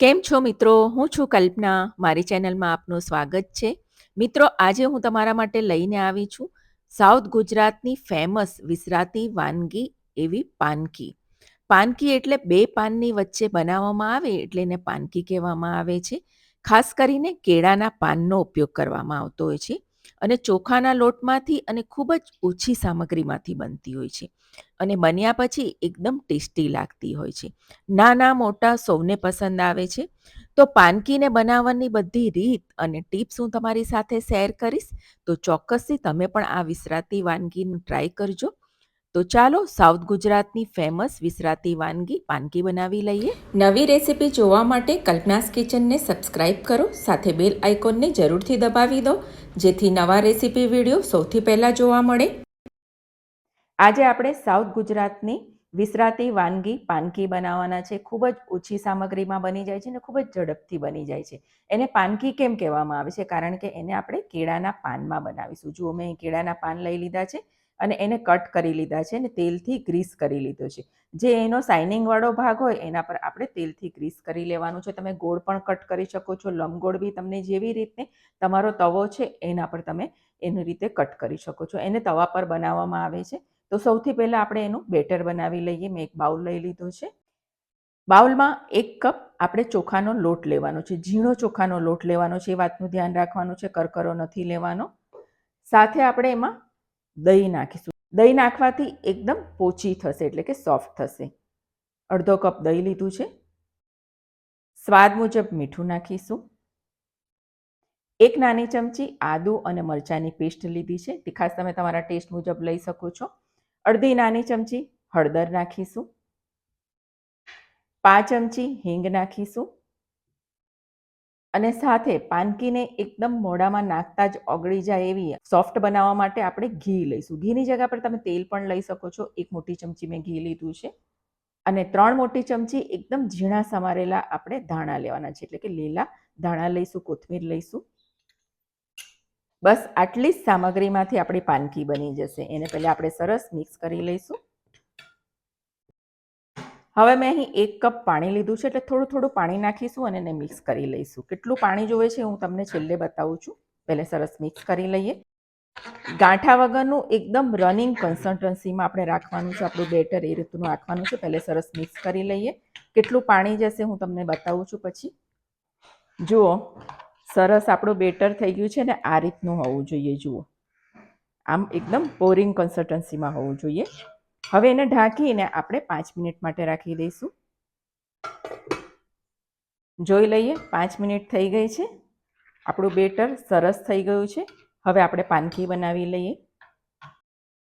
કેમ છો મિત્રો? હું છું કલ્પના. મારી ચેનલમાં આપનું સ્વાગત છે. મિત્રો, આજે હું તમારા માટે લઈને આવી છું સાઉથ ગુજરાતની ફેમસ વિસરાતી વાનગી એવી પાનકી. પાનકી એટલે બે પાનની વચ્ચે બનાવવામાં આવે એટલે એને પાનકી કહેવામાં આવે છે. ખાસ કરીને કેળાના પાનનો ઉપયોગ કરવામાં આવતો હોય છે. અને ચોખાના લોટમાંથી અને ખૂબ જ ઓછી સામગ્રીમાંથી બનતી હોય છે. અને બન્યા પછી એકદમ ટેસ્ટી લાગતી હોય છે. નાના મોટા સૌને પસંદ આવે છે. તો પાનકીને બનાવવાની બધી રીત અને ટિપ્સ હું તમારી સાથે શેર કરીશ. તો ચોક્કસથી તમે પણ આ વિસરાતી વાનગીનું ટ્રાય કરજો. તો ચાલો સાઉથ ગુજરાતની ફેમસ વિસરાતી વાનગી પાનકી બનાવી લઈએ. નવી રેસીપી જોવા માટે કલ્પનાસ કિચનને સબસ્ક્રાઇબ કરો સાથે બેલ આઇકોનને જરૂરથી દબાવી દો જેથી નવા રેસીપી વીડિયો સૌથી પહેલાં જોવા મળે. આજે આપણે સાઉથ ગુજરાતની વિસરાતી વાનગી પાનકી બનાવવાના છે. ખૂબ જ ઓછી સામગ્રીમાં બની જાય છે અને ખૂબ જ ઝડપથી બની જાય છે. એને પાનકી કેમ કહેવામાં આવે છે? કારણ કે એને આપણે કેળાના પાનમાં બનાવીશું. જુઓ, મેં કેળાના પાન લઈ લીધા છે અને એને કટ કરી લીધા છે અને તેલથી ગ્રીસ કરી લીધો છે. જે એનો સાઇનિંગવાળો ભાગ હોય એના પર આપણે તેલથી ગ્રીસ કરી લેવાનું છે. તમે ગોળ પણ કટ કરી શકો છો. લંબગોળ બી તમને જેવી રીતે તમારો તવો છે એના પર તમે એની રીતે કટ કરી શકો છો. એને તવા પર બનાવવામાં આવે છે. તો સૌથી પહેલાં આપણે એનું બેટર બનાવી લઈએ. મેં એક બાઉલ લઈ લીધો છે. બાઉલમાં એક કપ આપણે ચોખાનો લોટ લેવાનો છે. ઝીણો ચોખાનો લોટ લેવાનો છે. એ વાતનું ધ્યાન રાખવાનું છે. કરકરો નથી લેવાનો. સાથે આપણે એમાં દહીં નાખીશું. દહીં નાખવાથી એકદમ પોચી થશે, એટલે કે સોફ્ટ થશે. અડધો કપ દહીં લીધું છે. સ્વાદ મુજબ મીઠું નાખીશું. એક નાની ચમચી આદુ અને મરચાંની પેસ્ટ લીધી છે. તે ખાસ તમે તમારા ટેસ્ટ મુજબ લઈ શકો છો. અડધી નાની ચમચી હળદર નાખીશું. પાંચ ચમચી હિંગ નાખીશું. અને સાથે પાનકીને એકદમ મોઢામાં નાખતા જ ઓગળી જાય એવી સોફ્ટ બનાવવા માટે આપણે ઘી લઈશું. ઘીની જગ્યા પર તમે તેલ પણ લઈ શકો છો. એક મોટી ચમચી મેં ઘી લીધું છે. અને ત્રણ મોટી ચમચી એકદમ ઝીણા સમારેલા આપણે ધાણા લેવાના છે. એટલે કે લીલા ધાણા લઈશું, કોથમીર લઈશું. બસ આટલી જ સામગ્રીમાંથી આપણી પાનકી બની જશે. એને પહેલાં આપણે સરસ મિક્સ કરી લઈશું. હવે મેં અહીં એક કપ પાણી લીધું છે, એટલે થોડું થોડું પાણી નાખીશું અને એને મિક્સ કરી લઈશું. કેટલું પાણી જોવે છે હું તમને છેલ્લે બતાવું છું. પહેલે સરસ મિક્સ કરી લઈએ. ગાંઠા વગરનું એકદમ રનિંગ કન્સલ્ટન્સીમાં આપણે રાખવાનું છે, આપણું બેટર એ રીતનું રાખવાનું છે. પહેલે સરસ મિક્સ કરી લઈએ. કેટલું પાણી જશે હું તમને બતાવું છું પછી. જુઓ. સરસ આપણું બેટર થઈ ગયું છે ને આ રીતનું હોવું જોઈએ, જુઓ. આમ એકદમ બોરિંગ કન્સલ્ટન્સીમાં હોવું જોઈએ. હવે એને ઢાંકીને આપણે પાંચ મિનિટ માટે રાખી દઈશું. જોઈ લઈએ, પાંચ મિનિટ થઈ ગઈ છે. આપણું બેટર સરસ થઈ ગયું છે. હવે આપણે પાનખી બનાવી લઈએ.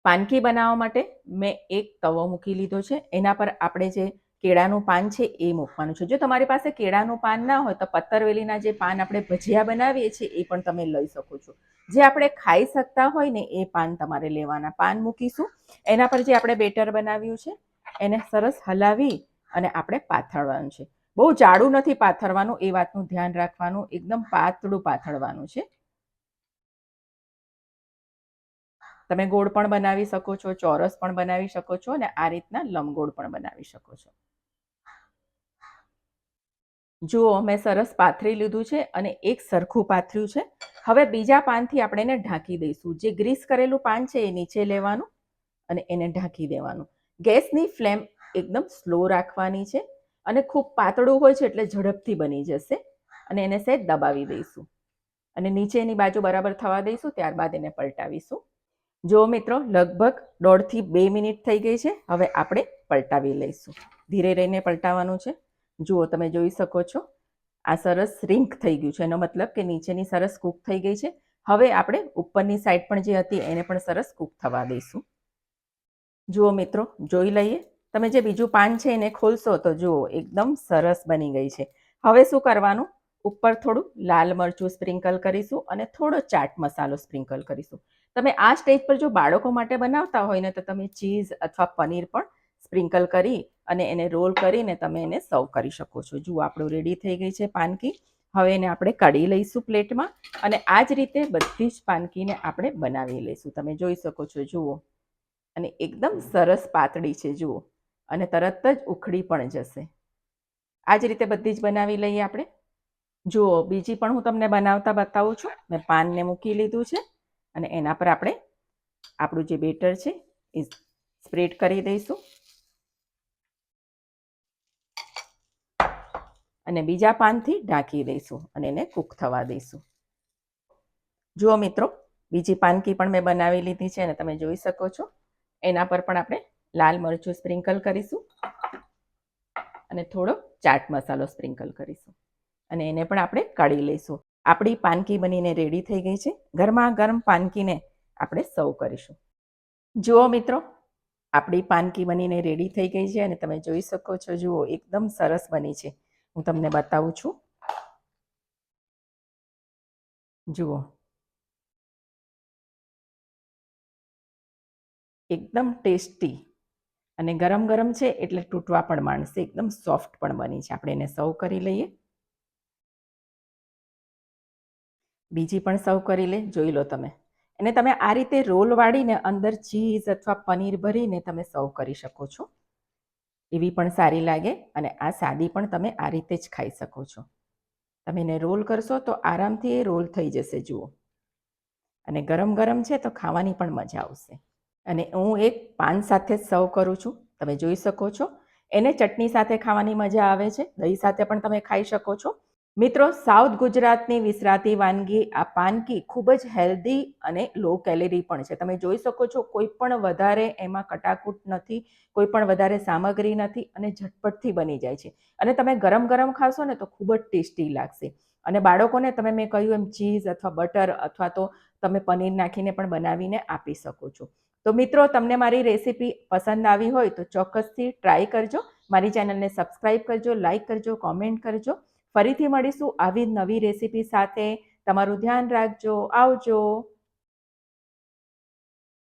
પાનખી બનાવવા માટે મેં એક તવો મૂકી લીધો છે. એના પર આપણે જે કેળાનું પાન છે એ મૂકવાનું છે. જો તમારી પાસે કેળાનું પાન ના હોય તો પત્તરવેલીના જે પાન આપણે ભજીયા બનાવીએ છીએ એ પણ તમે લઈ શકો છો. જે આપણે ખાઈ શકતા હોય ને એ પાન તમારે લેવાના. પાન મૂકીશું. એના પર જે આપણે બેટર બનાવ્યું છે, એને સરસ હલાવી અને આપણે પાથરવાનું છે. બહુ જાડું નથી પાથરવાનું, એ વાતનું ધ્યાન રાખવાનું. એકદમ પાતળું પાથરવાનું છે. તમે ગોળ પણ બનાવી શકો છો, ચોરસ પણ બનાવી શકો છો અને આ રીતના લંબગોળ પણ બનાવી શકો છો. જુઓ, મેં સરસ પાથરી લીધું છે અને એક સરખું પાથર્યું છે. હવે બીજા પાનથી આપણે એને ઢાંકી દઈશું. જે ગ્રીસ કરેલું પાન છે એ નીચે લેવાનું અને એને ઢાંકી દેવાનું. ગેસની ફ્લેમ એકદમ સ્લો રાખવાની છે અને ખૂબ પાતળું હોય છે એટલે ઝડપથી બની જશે અને એને સહેજ દબાવી દઈશું. અને નીચેની બાજુ બરાબર થવા દઈશું, ત્યારબાદ એને પલટાવીશું. જો મિત્રો, લગભગ દોઢથી બે મિનિટ થઈ ગઈ છે. હવે આપણે પલટાવી લઈશું. ધીરે રહીને પલટાવવાનું છે. જુઓ, તમે જોઈ શકો છો. આ સરસ રિંક થઈ ગયું છે. એનો મતલબ કે નીચેની સરસ કૂક થઈ ગઈ છે. હવે આપણે ઉપરની સાઈડ પણ જે હતી, એને પણ સરસ કૂક થવા દઈશું. જુઓ મિત્રો, જોઈ લઈએ. તમે જે બીજું પાન છે, એને ખોલશો તો જુઓ, એકદમ સરસ બની ગઈ છે. હવે શું કરવાનું? ઉપર થોડું લાલ મરચું સ્પ્રિંકલ કરીશું અને થોડો ચાટ મસાલો સ્પ્રિંકલ કરીશું. તમે આ સ્ટેજ પર જો બાળકો માટે બનાવતા હોય ને, તો તમે ચીઝ અથવા પનીર પણ સ્પ્રિંકલ કરી અને એને રોલ કરીને તમે એને સર્વ કરી શકો છો. જુઓ, આપણું રેડી થઈ ગઈ છે પાનકી. હવે એને આપણે કાઢી લઈશું પ્લેટમાં અને આ જ રીતે બધી જ પાનકીને આપણે બનાવી લઈશું. તમે જોઈ શકો છો, જુઓ. અને એકદમ સરસ પાતળી છે, જુઓ. અને તરત જ ઉખડી પણ જશે. આ જ રીતે બધી જ બનાવી લઈએ આપણે. જુઓ, બીજી પણ હું તમને બનાવતા બતાવું છું. મેં પાનને મૂકી લીધું છે. અને એના પર આપણે આપણું જે બેટર છે એ સ્પ્રેડ કરી દઈશું. અને બીજા પાનથી ઢાંકી દઈશું અને એને કૂક થવા દઈશું. જુઓ મિત્રો, બીજી પાનકી પણ મેં બનાવી લીધી છે અને તમે જોઈ શકો છો. એના પર પણ આપણે લાલ મરચું સ્પ્રિંકલ કરીશું અને થોડો ચાટ મસાલો સ્પ્રિંકલ કરીશું. અને એને પણ આપણે કાઢી લઈશું. આપણી પાનકી બનીને રેડી થઈ ગઈ છે. ગરમા ગરમ પાનકીને આપણે સર્વ કરીશું. જુઓ મિત્રો, આપણી પાનકી બનીને રેડી થઈ ગઈ છે અને તમે જોઈ શકો છો, જુઓ, એકદમ સરસ બની છે. હું તમને બતાવું છું. જુઓ. એકદમ ટેસ્ટી અને ગરમ ગરમ છે એટલે તૂટવા પણ માંડશે એકદમ સોફ્ટ પણ બની છે. આપણે એને સર્વ કરી લઈએ. બીજી પણ સર્વ કરી લે, જોઈ લો તમે. એને તમે આ રીતે રોલ વાળીને અંદર ચીઝ અથવા પનીર ભરીને તમે સર્વ કરી શકો છો. એવી પણ સારી લાગે અને આ સાદી પણ તમે આ રીતે જ ખાઈ શકો છો. તમે એને રોલ કરશો તો આરામથી એ રોલ થઈ જશે, જુઓ. અને ગરમ ગરમ છે તો ખાવાની પણ મજા આવશે. અને હું એક પાન સાથે જ સર્વ કરું છું. તમે જોઈ શકો છો. એને ચટણી સાથે ખાવાની મજા આવે છે. દહીં સાથે પણ તમે ખાઈ શકો છો. મિત્રો, સાઉથ ગુજરાતની વિસરાતી વાનગી, આ પાનકી ખૂબ જ હેલ્ધી અને લો કેલેરી પણ છે. તમે જોઈ શકો છો, કોઈ પણ વધારે એમાં કટાકૂટ નથી, કોઈ પણ વધારે સામગ્રી નથી અને ઝટપટથી બની જાય છે. અને તમે ગરમ ગરમ ખાશો ને તો ખૂબ જ ટેસ્ટી લાગશે. અને બાળકોને તમે મેં કહ્યું એમ ચીઝ અથવા બટર અથવા તો તમે પનીર નાખીને પણ બનાવીને આપી શકો છો. તો મિત્રો, તમને મારી રેસીપી પસંદ આવી હોય તો ચોક્કસથી ટ્રાય કરજો. મારી ચેનલને સબસ્ક્રાઈબ કરજો લાઇક કરજો કોમેન્ટ કરજો. ફરીથી મળીશું આવી નવી રેસીપી સાથે. તમારું ધ્યાન રાખજો આવજો.